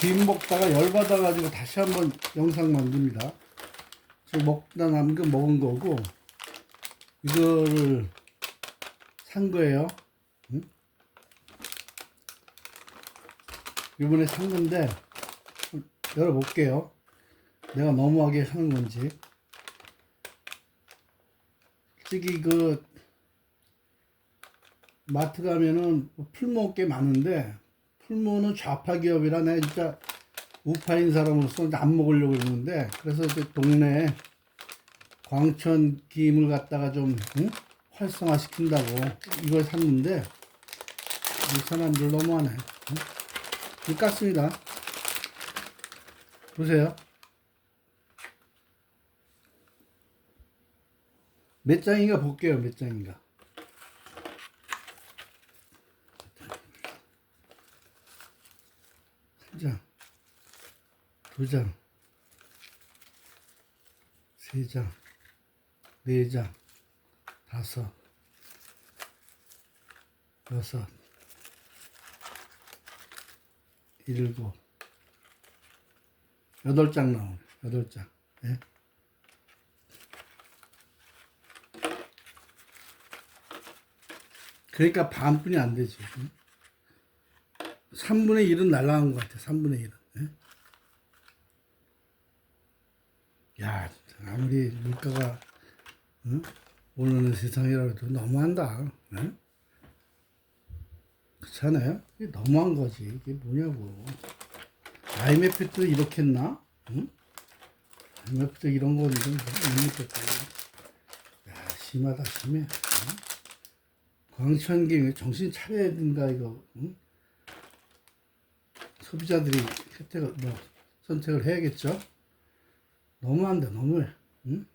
김 먹다가 열받아가지고 다시 한번 영상 만듭니다. 저 먹다 거 먹은 거고, 이거를 산 거예요. 응? 이번에 산 건데, 열어볼게요. 내가 너무하게 사는 건지. 솔직히 그, 마트 가면은 풀모 꽤 많은데, 풀무는 좌파 기업이라 내가 진짜 우파인 사람으로서 안 먹으려고 그러는데 그래서 그 동네에 광천 김을 갖다가 좀 응? 활성화 시킨다고 이걸 샀는데 이 사람들 너무하네 응? 이 깠습니다 보세요 몇 장인가 볼게요 몇 장인가 장, 두 장, 세 장, 네 장, 다섯, 여섯, 일곱, 여덟 장 나오네. 여덟 장. 예? 그러니까 반뿐이 안 되지. 응? 3분의 1은 날라간 것 같아. 3분의 1은. 예? 야, 아무리 물가가 응? 오르는 세상이라도 해도 너무한다. 예? 그렇잖아요? 이게 너무한 거지. 이게 뭐냐고. IMF도 이렇게 했나? 응? IMF도 이런 건데, IMF도. 야, 심하다, 심해. 응? 광천김 정신 차려야 된다, 이거. 응? 소비자들이 혜택을 뭐 선택을 해야겠죠. 너무한다 너무해. 응?